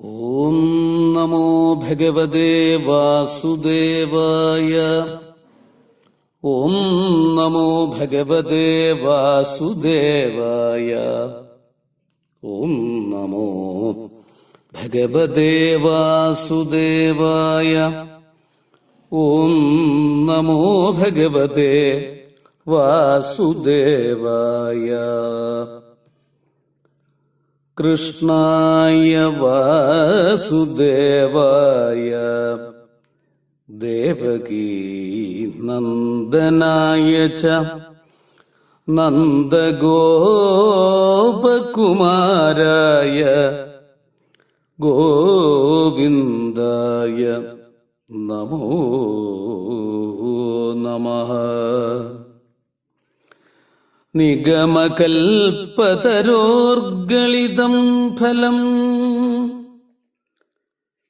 ഓം നമോ ഭഗവദേ വാസുദേവായ. ഓം നമോ ഭഗവദേ വാസുദേവായ. ഓം നമോ ഭഗവദേ വാസുദേവായ. ഓം നമോ ഭഗവതേ വാസുദേവായ. कृष्णाय वासुदेवाय देवकी नन्दनाय च नन्दगोपकुमाराय गोविन्दाय नमो नमः നിഗമകൽപ്പതരോർഗളിതം ഫലം.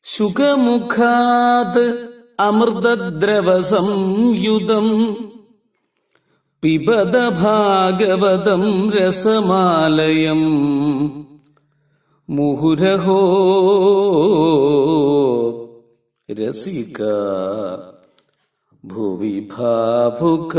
ശുഖമുഖാത് അമൃതദ്രവസംയുതം. പിബത ഭാഗവതം രസമാലയം. മുഹുരഹോ രസിക ഭുവി ഭാവുക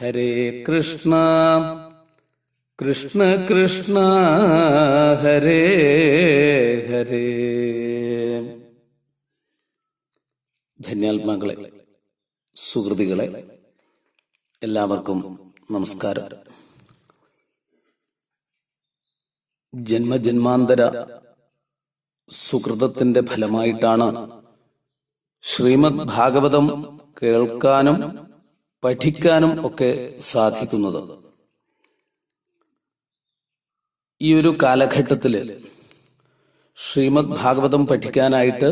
ഹരേ കൃഷ്ണ. കൃഷ്ണ കൃഷ്ണ ഹരേ ഹരേ. ധന്യാത്മാക്കളെ സുഹൃതികളെ എല്ലാവർക്കും നമസ്കാരം. ജന്മജന്മാന്തര സുഹൃതത്തിന്റെ ഫലമായിട്ടാണ് ശ്രീമദ് ഭാഗവതം കേൾക്കാനും പഠിക്കാനും ഒക്കെ സാധിക്കുന്നത്. ഈ ഒരു കാലഘട്ടത്തിൽ ശ്രീമദ് ഭാഗവതം പഠിക്കാനായിട്ട്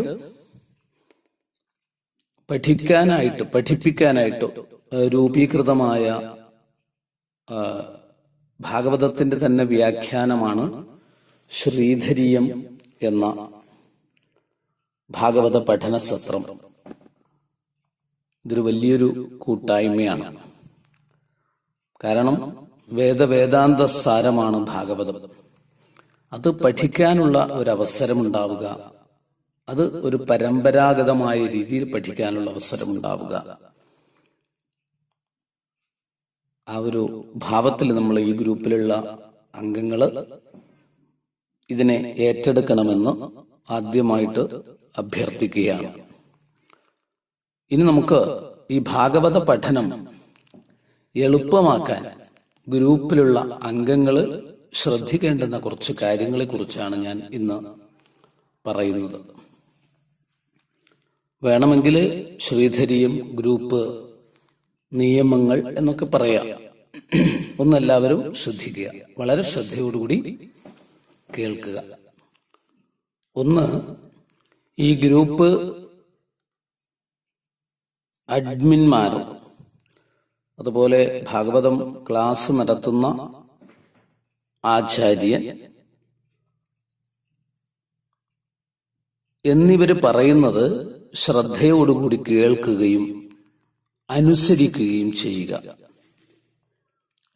പഠിക്കാനായിട്ട് പഠിപ്പിക്കാനായിട്ട് രൂപീകൃതമായ ഭാഗവതത്തിന്റെ തന്നെ വ്യാഖ്യാനമാണ് ശ്രീധരീയം എന്ന ഭാഗവത പഠന സത്രം ഇതൊരു വലിയൊരു കൂട്ടായ്മയാണ്. കാരണം വേദവേദാന്ത സാരമാണ് ഭാഗവതം. അത് പഠിക്കാനുള്ള ഒരു അവസരമുണ്ടാവുക അത് ഒരു പരമ്പരാഗതമായ രീതിയിൽ പഠിക്കാനുള്ള അവസരമുണ്ടാവുക. ആ ഒരു ഭാവത്തിൽ നമ്മൾ ഈ ഗ്രൂപ്പിലുള്ള അംഗങ്ങൾ ഇതിനെ ഏറ്റെടുക്കണമെന്ന് ആദ്യമായിട്ട് അഭ്യർത്ഥിക്കുകയാണ്. ഇനി നമുക്ക് ഈ ഭാഗവത പഠനം എളുപ്പമാക്കാൻ ഗ്രൂപ്പിലുള്ള അംഗങ്ങൾ ശ്രദ്ധിക്കേണ്ടുന്ന കുറച്ച് കാര്യങ്ങളെ കുറിച്ചാണ് ഞാൻ ഇന്ന് പറയുന്നത്. വേണമെങ്കിൽ ശ്രീധരിയും ഗ്രൂപ്പ് നിയമങ്ങൾ എന്നൊക്കെ പറയാം. ഒന്നെല്ലാവരും ശ്രദ്ധിക്കുക. വളരെ ശ്രദ്ധയോടുകൂടി കേൾക്കുക. ഒന്ന് ഈ ഗ്രൂപ്പ് അഡ്മിന്മാർ അതുപോലെ ഭാഗവതം ക്ലാസ് നടത്തുന്ന ആചാര്യൻ എന്നിവർ പറയുന്നത് ശ്രദ്ധയോടുകൂടി കേൾക്കുകയും അനുസരിക്കുകയും ചെയ്യുക.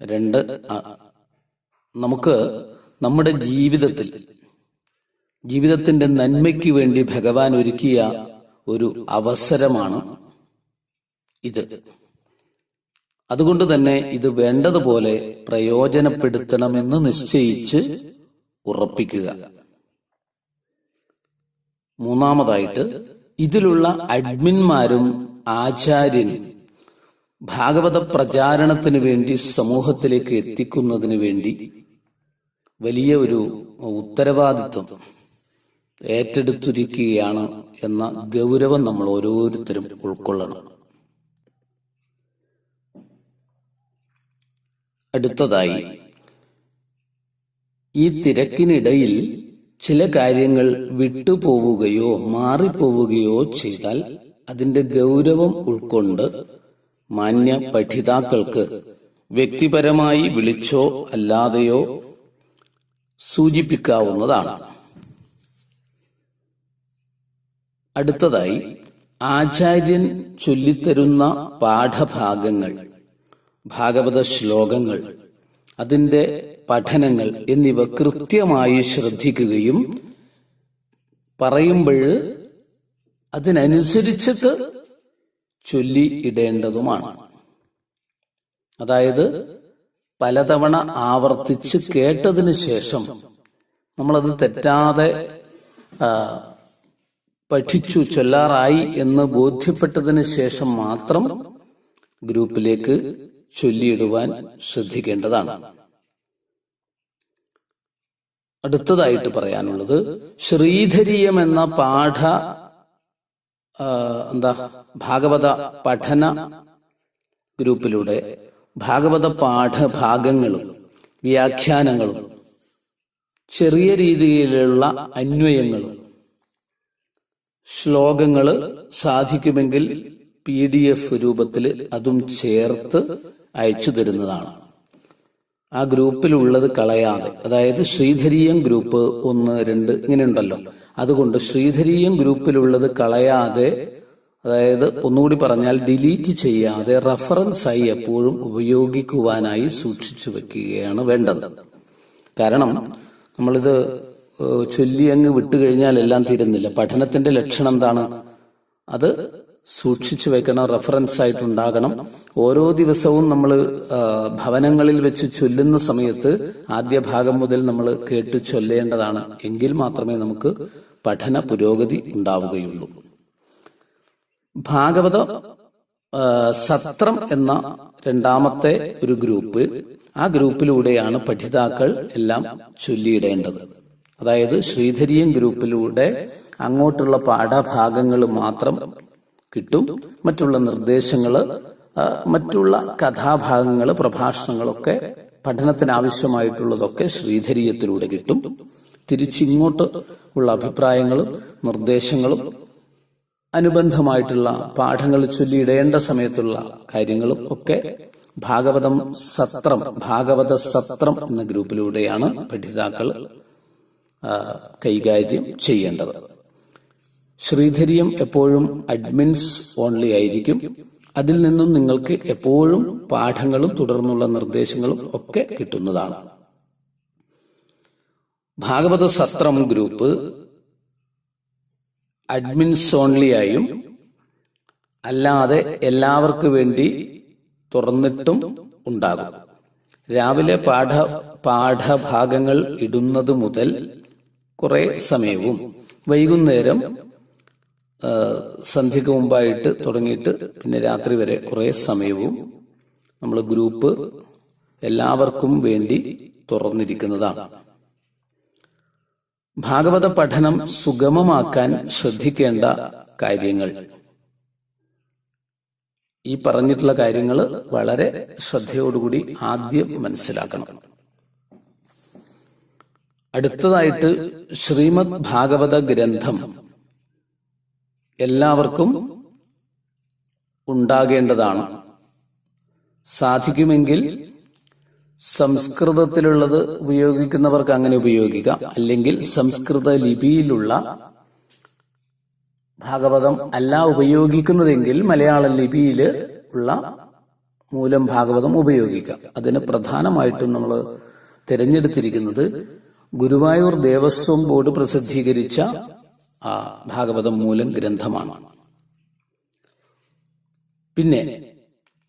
രണ്ട് നമുക്ക് നമ്മുടെ ജീവിതത്തിൽ ജീവിതത്തിന്റെ നന്മയ്ക്ക് വേണ്ടി ഭഗവാൻ ഒരുക്കിയ ഒരു അവസരമാണ് ഇത്. അതുകൊണ്ട് തന്നെ ഇത് വേണ്ടതുപോലെ പ്രയോജനപ്പെടുത്തണമെന്ന് നിശ്ചയിച്ച് ഉറപ്പിക്കുക. മൂന്നാമതായിട്ട് ഇതിലുള്ള അഡ്മിന്മാരും ആചാര്യനും ഭാഗവത പ്രചാരണത്തിന് വേണ്ടി സമൂഹത്തിലേക്ക് എത്തിക്കുന്നതിന് വേണ്ടി വലിയ ഒരു ഉത്തരവാദിത്വം ഏറ്റെടുത്തിരിക്കുകയാണ് എന്ന ഗൗരവം നമ്മൾ ഓരോരുത്തരും ഉൾക്കൊള്ളണം. അടുത്തതായി. ഈ തിരക്കിനിടയിൽ ചില കാര്യങ്ങൾ വിട്ടുപോവുകയോ മാറിപ്പോവുകയോ ചെയ്താൽ അതിന്റെ ഗൗരവം ഉൾക്കൊണ്ട് മാന്യ പഠിതാക്കൾക്ക് വ്യക്തിപരമായി വിളിച്ചോ അല്ലാതെയോ സൂചിപ്പിക്കാവുന്നതാണ്. അടുത്തതായി ആചാര്യൻ ചൊല്ലിത്തരുന്ന പാഠഭാഗങ്ങൾ. ഭാഗവത ശ്ലോകങ്ങൾ അതിന്റെ പഠനങ്ങൾ എന്നിവ കൃത്യമായി ശ്രദ്ധിക്കുകയും പറയുമ്പോൾ അതിനനുസരിച്ചിട്ട് ചൊല്ലി ഇടേണ്ടതുമാണ്. അതായത് പലതവണ ആവർത്തിച്ച് കേട്ടതിന് ശേഷം നമ്മളത് തെറ്റാതെ പഠിച്ചു ചൊല്ലാറായി എന്ന് ബോധ്യപ്പെട്ടതിന് ശേഷം മാത്രം ഗ്രൂപ്പിലേക്ക് ചൊല്ലിയിടുവാൻ ശ്രദ്ധിക്കേണ്ടതാണ്. അടുത്തതായിട്ട് പറയാനുള്ളത് ശ്രീധരീയം എന്ന പാഠ എന്താ ഭാഗവത പഠന ഗ്രൂപ്പിലൂടെ ഭാഗവത പാഠഭാഗങ്ങളും വ്യാഖ്യാനങ്ങളും ചെറിയ രീതിയിലുള്ള അന്വയങ്ങളും ശ്ലോകങ്ങൾ സാധിക്കുമെങ്കിൽ പി ഡി എഫ് രൂപത്തിൽ അതും ചേർത്ത് അയച്ചു തരുന്നതാണ്. ആ ഗ്രൂപ്പിലുള്ളത് കളയാതെ അതായത് ശ്രീധരീയം ഗ്രൂപ്പ് ഒന്ന് രണ്ട് ഇങ്ങനെ ഉണ്ടല്ലോ അതുകൊണ്ട് ശ്രീധരീയം ഗ്രൂപ്പിലുള്ളത് കളയാതെ അതായത് ഒന്നുകൂടി പറഞ്ഞാൽ ഡിലീറ്റ് ചെയ്യാതെ റഫറൻസ് ആയി എപ്പോഴും ഉപയോഗിക്കുവാനായി സൂക്ഷിച്ചു വെക്കുകയാണ് വേണ്ടത്. കാരണം നമ്മളിത് ചൊല്ലി അങ്ങ് വിട്ടുകഴിഞ്ഞാൽ എല്ലാം തീരുന്നില്ല. പഠനത്തിന്റെ ലക്ഷണം എന്താണ്? അത് സൂക്ഷിച്ചു വെക്കണം റെഫറൻസ് ആയിട്ടുണ്ടാകണം. ഓരോ ദിവസവും നമ്മൾ ഭവനങ്ങളിൽ വെച്ച് ചൊല്ലുന്ന സമയത്ത് ആദ്യ ഭാഗം മുതൽ നമ്മൾ കേട്ട് ചൊല്ലേണ്ടതാണ്. എങ്കിൽ മാത്രമേ നമുക്ക് പഠന പുരോഗതി ഉണ്ടാവുകയുള്ളൂ. ഭാഗവത സത്രം എന്ന രണ്ടാമത്തെ ഒരു ഗ്രൂപ്പ് ആ ഗ്രൂപ്പിലൂടെയാണ് പഠിതാക്കൾ എല്ലാം ചൊല്ലിയിടേണ്ടത്. അതായത് ശ്രീധരിയൻ ഗ്രൂപ്പിലൂടെ അങ്ങോട്ടുള്ള പാഠഭാഗങ്ങൾ മാത്രം കിട്ടും. മറ്റുള്ള നിർദ്ദേശങ്ങൾ മറ്റുള്ള കഥാഭാഗങ്ങൾ പ്രഭാഷണങ്ങളൊക്കെ പഠനത്തിന് ആവശ്യമായിട്ടുള്ളതൊക്കെ ശ്രീധരീയത്തിലൂടെ കിട്ടും. തിരിച്ചിങ്ങോട്ട് ഉള്ള അഭിപ്രായങ്ങളും നിർദ്ദേശങ്ങളും അനുബന്ധമായിട്ടുള്ള പാഠങ്ങൾ ചൊല്ലിയിടേണ്ട സമയത്തുള്ള കാര്യങ്ങളും ഒക്കെ ഭാഗവതം സത്രം ഭാഗവത സത്രം എന്ന ഗ്രൂപ്പിലൂടെയാണ് പഠിതാക്കൾ കൈകാര്യം ചെയ്യേണ്ടത്. ശ്രീധരിയം എപ്പോഴും അഡ്മിൻസ് ഓൺലി ആയിരിക്കും. അതിൽ നിന്നും നിങ്ങൾക്ക് എപ്പോഴും പാഠങ്ങളും തുടർന്നുള്ള നിർദ്ദേശങ്ങളും ഒക്കെ കിട്ടുന്നതാണ്. Bhagavata Sathram group admins only ആയും അല്ലാതെ എല്ലാവർക്കു വേണ്ടി തുറന്നിട്ടും ഉണ്ടാകും. രാവിലെ പാഠ പാഠഭാഗങ്ങൾ ഇടുന്നത് മുതൽ കുറെ സമയവും വൈകുന്നേരം സന്ധ്യക്ക് മുമ്പായിട്ട് തുടങ്ങിയിട്ട് പിന്നെ രാത്രി വരെ കുറേ സമയവും നമ്മൾ ഗ്രൂപ്പ് എല്ലാവർക്കും വേണ്ടി തുറന്നിരിക്കുന്നതാണ്. ഭാഗവത പഠനം സുഗമമാക്കാൻ ശ്രദ്ധിക്കേണ്ട കാര്യങ്ങൾ. ഈ പറഞ്ഞിട്ടുള്ള കാര്യങ്ങൾ വളരെ ശ്രദ്ധയോടുകൂടി ആദ്യം മനസ്സിലാക്കണം. അടുത്തതായിട്ട് ശ്രീമദ് ഭാഗവത ഗ്രന്ഥം എല്ലാവർക്കും ഉണ്ടാകേണ്ടതാണ്. സാധിക്കുമെങ്കിൽ സംസ്കൃതത്തിലുള്ളത് ഉപയോഗിക്കുന്നവർക്ക് അങ്ങനെ ഉപയോഗിക്കാം. അല്ലെങ്കിൽ സംസ്കൃത ലിപിയിലുള്ള ഭാഗവതം അല്ല ഉപയോഗിക്കുന്നതെങ്കിൽ മലയാള ലിപിയിൽ ഉള്ള മൂലം ഭാഗവതം ഉപയോഗിക്കാം. അതിന് പ്രധാനമായിട്ടും നമ്മൾ തിരഞ്ഞെടുത്തിരിക്കുന്നത് ഗുരുവായൂർ ദേവസ്വം ബോർഡ് പ്രസിദ്ധീകരിച്ച ആ ഭാഗവതം മൂലം ഗ്രന്ഥമാണ്. പിന്നെ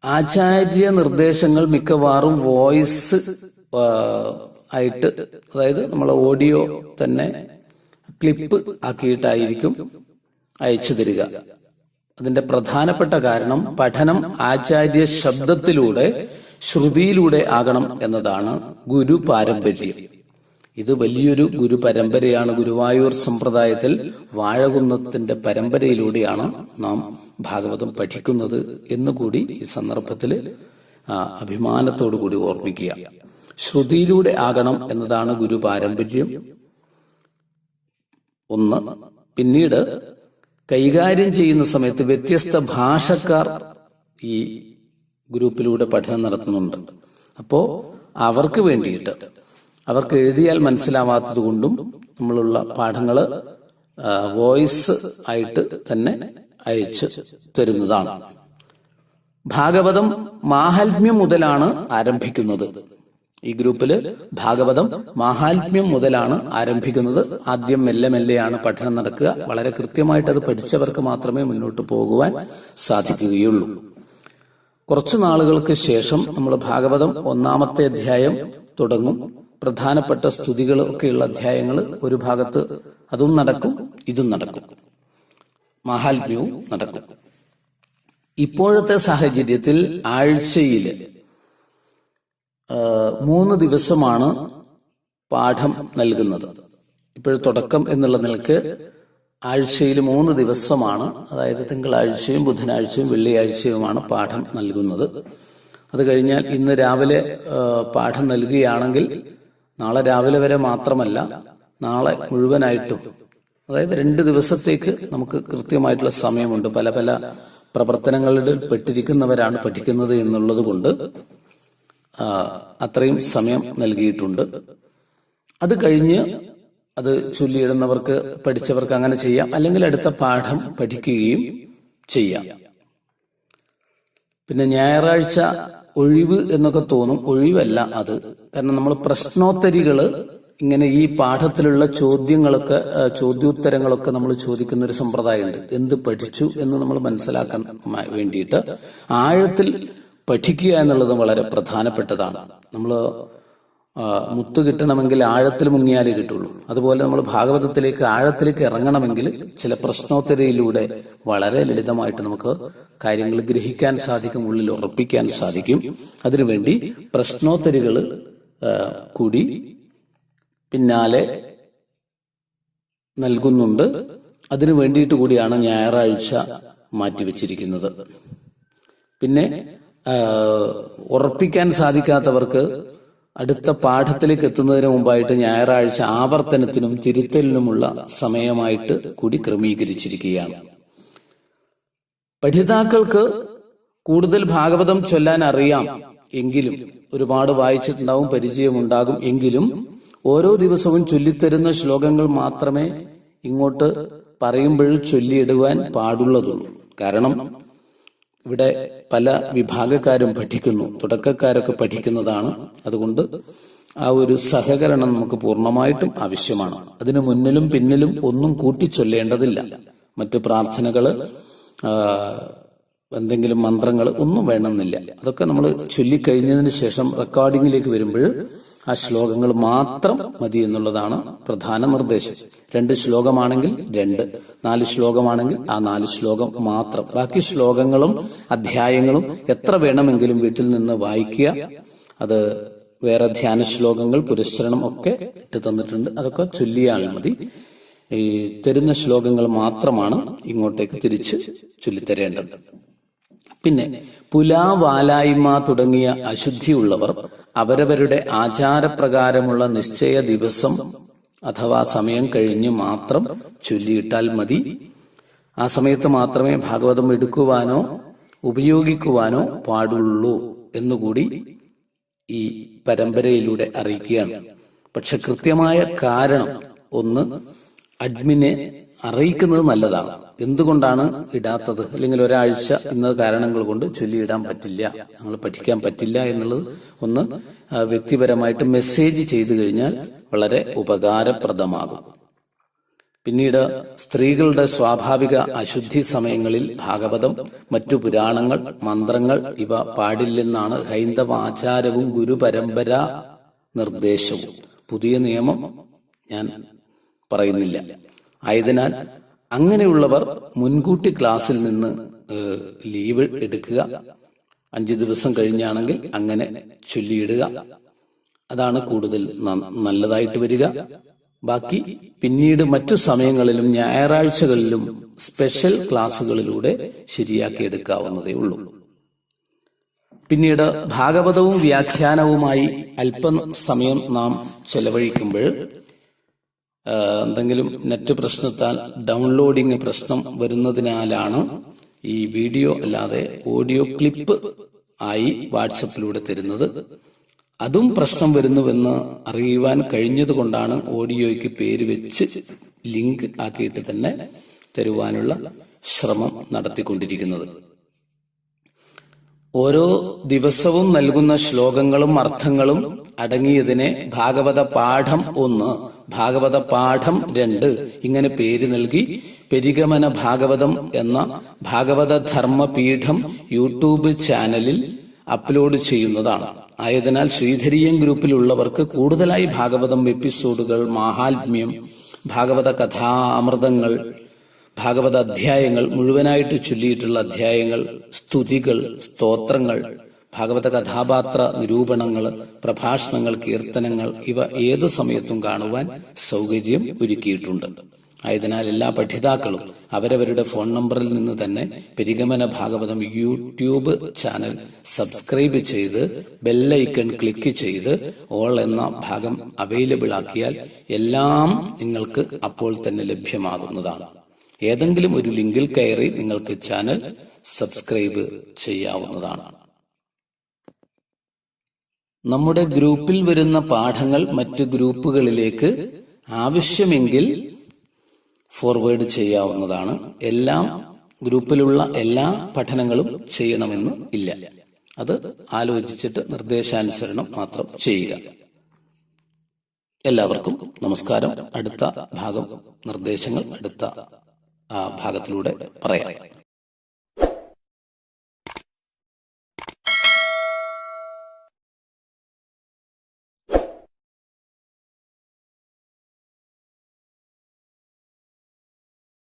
ആചാര്യ നിർദ്ദേശങ്ങൾ മിക്കവാറും വോയിസ് ആയിട്ട് അതായത് നമ്മൾ ഓഡിയോ തന്നെ ക്ലിപ്പ് ആക്കിയിട്ടായിരിക്കും അയച്ചു തരിക. അതിന്റെ പ്രധാനപ്പെട്ട കാരണം പഠനം ആചാര്യ ശബ്ദത്തിലൂടെ ശ്രുതിയിലൂടെ ആകണം എന്നതാണ് ഗുരു പാരമ്പര്യം. ഇത് വലിയൊരു ഗുരു പരമ്പരയാണ് ഗുരുവായൂർ സമ്പ്രദായത്തിൽ വാഴകുന്നത്തിന്റെ പരമ്പരയിലൂടെയാണ് നാം ഭാഗവതം പഠിക്കുന്നത് എന്നുകൂടി ഈ സന്ദർഭത്തിൽ അഭിമാനത്തോടു കൂടി ഓർമ്മിക്കുക. ശ്രുതിയിലൂടെ ആകണം എന്നതാണ് ഗുരു പാരമ്പര്യം. ഒന്ന് പിന്നീട് കൈകാര്യം ചെയ്യുന്ന സമയത്ത് വ്യത്യസ്ത ഭാഷക്കാർ ഈ ഗ്രൂപ്പിലൂടെ പഠനം നടത്തുന്നുണ്ട്. അപ്പോ അവർക്ക് വേണ്ടിയിട്ട് അവർക്ക് എഴുതിയാൽ മനസ്സിലാവാത്തത് കൊണ്ടും നമ്മളുള്ള പാഠങ്ങൾ വോയിസ് ആയിട്ട് തന്നെ അയച്ച് തരുന്നതാണ്. ഭാഗവതം മാഹാത്മ്യം മുതലാണ് ആരംഭിക്കുന്നത്. ഈ ഗ്രൂപ്പിൽ ഭാഗവതം മാഹാത്മ്യം മുതലാണ് ആരംഭിക്കുന്നത്. ആദ്യം മെല്ലെ മെല്ലെയാണ് പഠനം നടക്കുക. വളരെ കൃത്യമായിട്ട് അത് പഠിച്ചവർക്ക് മാത്രമേ മുന്നോട്ട് പോകുവാൻ സാധിക്കുകയുള്ളൂ. കുറച്ചു നാളുകൾക്ക് ശേഷം നമ്മൾ ഭാഗവതം ഒന്നാമത്തെ അധ്യായം തുടങ്ങും. പ്രധാനപ്പെട്ട സ്തുതികളൊക്കെയുള്ള അധ്യായങ്ങൾ ഒരു ഭാഗത്ത് അതും നടക്കും ഇതും നടക്കും. മഹാത്മ്യവും നടക്കും. ഇപ്പോഴത്തെ സാഹചര്യത്തിൽ ആഴ്ചയിൽ മൂന്ന് ദിവസമാണ് പാഠം നൽകുന്നത്. ഇപ്പോൾ തുടക്കം എന്നുള്ള നിലയ്ക്ക് ആഴ്ചയിൽ മൂന്ന് ദിവസമാണ് അതായത് തിങ്കളാഴ്ചയും ബുധനാഴ്ചയും വെള്ളിയാഴ്ചയുമാണ് പാഠം നൽകുന്നത്. അത് കഴിഞ്ഞാൽ ഇന്ന് രാവിലെ പാഠം നൽകുകയാണെങ്കിൽ നാളെ രാവിലെ വരെ മാത്രമല്ല നാളെ മുഴുവനായിട്ടും. അതായത് രണ്ട് ദിവസത്തേക്ക് നമുക്ക് കൃത്യമായിട്ടുള്ള സമയമുണ്ട്. പല പല പ്രവർത്തനങ്ങളിൽ പെട്ടിരിക്കുന്നവരാണ് പഠിക്കുന്നത് എന്നുള്ളത് കൊണ്ട് അത്രയും സമയം നൽകിയിട്ടുണ്ട്. അത് കഴിഞ്ഞ് അത് ചൊല്ലിയിടുന്നവർക്ക് പഠിച്ചവർക്ക് അങ്ങനെ ചെയ്യാം. അല്ലെങ്കിൽ അടുത്ത പാഠം പഠിക്കുകയും ചെയ്യാം. പിന്നെ ഞായറാഴ്ച ഒഴിവ് എന്നൊക്കെ തോന്നും. ഒഴിവല്ല അത്. കാരണം നമ്മൾ പ്രശ്നോത്തരികൾ ഇങ്ങനെ ഈ പാഠത്തിലുള്ള ചോദ്യങ്ങളൊക്കെ ചോദ്യോത്തരങ്ങളൊക്കെ നമ്മൾ ചോദിക്കുന്ന ഒരു സമ്പ്രദായമുണ്ട്. എന്ത് പഠിച്ചു എന്ന് നമ്മൾ മനസ്സിലാക്കാൻ വേണ്ടിയിട്ട് ആഴത്തിൽ പഠിക്കുക എന്നുള്ളത് വളരെ പ്രധാനപ്പെട്ടതാണ്. നമ്മൾ മുത്ത് കിട്ടണമെങ്കിൽ ആഴത്തിൽ മുങ്ങിയാലേ കിട്ടുള്ളൂ. അതുപോലെ നമ്മൾ ഭാഗവതത്തിലേക്ക് ആഴത്തിലേക്ക് ഇറങ്ങണമെങ്കിൽ ചില പ്രശ്നോത്തരയിലൂടെ വളരെ ലളിതമായിട്ട് നമുക്ക് കാര്യങ്ങൾ ഗ്രഹിക്കാൻ സാധിക്കും ഉള്ളിൽ ഉറപ്പിക്കാൻ സാധിക്കും. അതിനുവേണ്ടി പ്രശ്നോത്തരികൾ കൂടി പിന്നാലെ നൽകുന്നുണ്ട്. അതിനു വേണ്ടിയിട്ട് കൂടിയാണ് ഞായറാഴ്ച മാറ്റിവെച്ചിരിക്കുന്നത് പിന്നെ ഉറപ്പിക്കാൻ സാധിക്കാത്തവർക്ക് അടുത്ത പാഠത്തിലേക്ക് എത്തുന്നതിന് മുമ്പായിട്ട് ഞായറാഴ്ച ആവർത്തനത്തിനും തിരുത്തലിനുമുള്ള സമയമായിട്ട് കൂടി ക്രമീകരിച്ചിരിക്കുകയാണ്. പഠിതാക്കൾക്ക് കൂടുതൽ ഭാഗവതം ചൊല്ലാൻ അറിയാം. എങ്കിലും ഒരുപാട് വായിച്ചിട്ടുണ്ടാവും പരിചയമുണ്ടാകും. എങ്കിലും ഓരോ ദിവസവും ചൊല്ലിത്തരുന്ന ശ്ലോകങ്ങൾ മാത്രമേ ഇങ്ങോട്ട് പറയുമ്പോഴും ചൊല്ലിയിടുവാൻ പാടുള്ളതുള്ളൂ. കാരണം ഇവിടെ പല വിഭാഗക്കാരും പഠിക്കുന്നു തുടക്കക്കാരൊക്കെ പഠിക്കുന്നതാണ്. അതുകൊണ്ട് ആ ഒരു സഹകരണം നമുക്ക് പൂർണമായിട്ടും ആവശ്യമാണ്. അതിനു മുന്നിലും പിന്നിലും ഒന്നും കൂട്ടിച്ചൊല്ലേണ്ടതില്ല. മറ്റു പ്രാർത്ഥനകൾ എന്തെങ്കിലും മന്ത്രങ്ങൾ ഒന്നും വേണമെന്നില്ല. അതൊക്കെ നമ്മൾ ചൊല്ലിക്കഴിഞ്ഞതിന് ശേഷം റെക്കോർഡിങ്ങിലേക്ക് വരുമ്പോൾ ആ ശ്ലോകങ്ങൾ മാത്രം മതി എന്നുള്ളതാണ് പ്രധാന നിർദ്ദേശം. രണ്ട് ശ്ലോകമാണെങ്കിൽ രണ്ട് നാല് ശ്ലോകമാണെങ്കിൽ ആ നാല് ശ്ലോകം മാത്രം. ബാക്കി ശ്ലോകങ്ങളും അധ്യായങ്ങളും എത്ര വേണമെങ്കിലും വീട്ടിൽ നിന്ന് വായിക്കുക. അത് വേറെ ധ്യാന ശ്ലോകങ്ങൾ പുരസ്ചരണം ഒക്കെ ഇട്ട് തന്നിട്ടുണ്ട്. അതൊക്കെ ചൊല്ലിയാൽ മതി. ഈ തരുന്ന ശ്ലോകങ്ങൾ മാത്രമാണ് ഇങ്ങോട്ടേക്ക് തിരിച്ച് ചൊല്ലിത്തരേണ്ടത്. പിന്നെ പുലാവാലായ്മ തുടങ്ങിയ അശുദ്ധിയുള്ളവർ അവരവരുടെ ആചാരപ്രകാരമുള്ള നിശ്ചയ ദിവസം അഥവാ സമയം കഴിഞ്ഞ് മാത്രം ചൊല്ലിയിട്ടാൽ മതി. ആ സമയത്ത് മാത്രമേ ഭാഗവതം എടുക്കുവാനോ ഉപയോഗിക്കുവാനോ പാടുള്ളൂ എന്നുകൂടി ഈ പരമ്പരയിലൂടെ അറിയിക്കുകയാണ്. പക്ഷെ കൃത്യമായ കാരണം ഒന്ന് അഡ്മിനെ അറിയിക്കുന്നത് നല്ലതാണ് എന്തുകൊണ്ടാണ് ഇടാത്തത്? അല്ലെങ്കിൽ ഒരാഴ്ച എന്ന കാരണങ്ങൾ കൊണ്ട് ചൊല്ലിയിടാൻ പറ്റില്ല. ഞങ്ങൾ പഠിക്കാൻ പറ്റില്ല എന്നുള്ളത് ഒന്ന് വ്യക്തിപരമായിട്ട് മെസ്സേജ് ചെയ്തു കഴിഞ്ഞാൽ വളരെ ഉപകാരപ്രദമാകും. പിന്നീട് സ്ത്രീകളുടെ സ്വാഭാവിക അശുദ്ധി സമയങ്ങളിൽ ഭാഗവതം മറ്റു പുരാണങ്ങൾ മന്ത്രങ്ങൾ ഇവ പാടില്ലെന്നാണ് ഹൈന്ദവ ആചാരവും ഗുരുപരമ്പര നിർദ്ദേശവും. പുതിയ നിയമം ഞാൻ പറയുന്നില്ല. ആയതിനാൽ അങ്ങനെയുള്ളവർ മുൻകൂട്ടി ക്ലാസ്സിൽ നിന്ന് ലീവ് എടുക്കുക. അഞ്ച് ദിവസം കഴിഞ്ഞാണെങ്കിൽ അങ്ങനെ ചൊല്ലിയിടുക. അതാണ് കൂടുതൽ നല്ലതായിട്ട് വരിക. ബാക്കി പിന്നീട് മറ്റു സമയങ്ങളിലും ഞായറാഴ്ചകളിലും സ്പെഷ്യൽ ക്ലാസ്സുകളിലൂടെ ശരിയാക്കി എടുക്കാവുന്നതേ ഉള്ളൂ. പിന്നീട് ഭാഗവതവും വ്യാഖ്യാനവുമായി അല്പം സമയം നാം ചെലവഴിക്കുമ്പോൾ എന്തെങ്കിലും നെറ്റ് പ്രശ്നത്താൽ ഡൗൺലോഡിംഗ് പ്രശ്നം വരുന്നതിനാലാണ് ഈ വീഡിയോ അല്ലാതെ ഓഡിയോ ക്ലിപ്പ് ആയി വാട്സപ്പിലൂടെ തരുന്നത്. അതും പ്രശ്നം വരുന്നുവെന്ന് അറിയുവാൻ കഴിഞ്ഞതുകൊണ്ടാണ് ഓഡിയോയ്ക്ക് പേര് വെച്ച് ലിങ്ക് ആക്കിയിട്ട് തന്നെ തരുവാനുള്ള ശ്രമം നടത്തിക്കൊണ്ടിരിക്കുന്നത്. ഓരോ ദിവസവും നൽകുന്ന ശ്ലോകങ്ങളും അർത്ഥങ്ങളും അടങ്ങിയതിനെ ഭാഗവത പാഠം ഒന്ന് ഭാഗവത പാഠം രണ്ട് ഇങ്ങനെ പേര് നൽകി. പെരിഗമന ഭാഗവതം എന്ന ഭാഗവത ധർമ്മപീഠം യൂട്യൂബ് ചാനലിൽ അപ്ലോഡ് ചെയ്യുന്നതാണ്. ആയതിനാൽ ശ്രീധരീയൻ ഗ്രൂപ്പിലുള്ളവർക്ക് കൂടുതലായി ഭാഗവതം എപ്പിസോഡുകൾ മാഹാത്മ്യം ഭാഗവത കഥാമൃതങ്ങൾ ഭാഗവത അധ്യായങ്ങൾ മുഴുവനായിട്ട് ചൊല്ലിയിട്ടുള്ള അധ്യായങ്ങൾ സ്തുതികൾ സ്തോത്രങ്ങൾ ഭാഗവത കഥാപാത്ര നിരൂപണങ്ങൾ പ്രഭാഷണങ്ങൾ കീർത്തനങ്ങൾ ഇവ ഏത് സമയത്തും കാണുവാൻ സൗകര്യം ഒരുക്കിയിട്ടുണ്ട്. ആയതിനാൽ എല്ലാ പഠിതാക്കളും അവരവരുടെ ഫോൺ നമ്പറിൽ നിന്ന് തന്നെ പെരിഗമന ഭാഗവതം യൂട്യൂബ് ചാനൽ സബ്സ്ക്രൈബ് ചെയ്ത് ബെല്ലൈക്കൺ ക്ലിക്ക് ചെയ്ത് ഓൾ എന്ന ഭാഗം അവൈലബിൾ ആക്കിയാൽ എല്ലാം നിങ്ങൾക്ക് അപ്പോൾ തന്നെ ലഭ്യമാകുന്നതാണ്. ഏതെങ്കിലും ഒരു ലിങ്കിൽ കയറി നിങ്ങൾക്ക് ചാനൽ സബ്സ്ക്രൈബ് ചെയ്യാവുന്നതാണ്. നമ്മുടെ ഗ്രൂപ്പിൽ വരുന്ന പാഠങ്ങൾ മറ്റ് ഗ്രൂപ്പുകളിലേക്ക് ആവശ്യമെങ്കിൽ ഫോർവേഡ് ചെയ്യാവുന്നതാണ്. എല്ലാം ഗ്രൂപ്പിലുള്ള എല്ലാ പഠനങ്ങളും ചെയ്യണമെന്ന് ഇല്ല. അത് ആലോചിച്ചിട്ട് നിർദ്ദേശാനുസരണം മാത്രം ചെയ്യുക. എല്ലാവർക്കും നമസ്കാരം. അടുത്ത ഭാഗം നിർദ്ദേശങ്ങൾ അടുത്ത ആ ഭാഗത്തിലൂടെ പറയാം.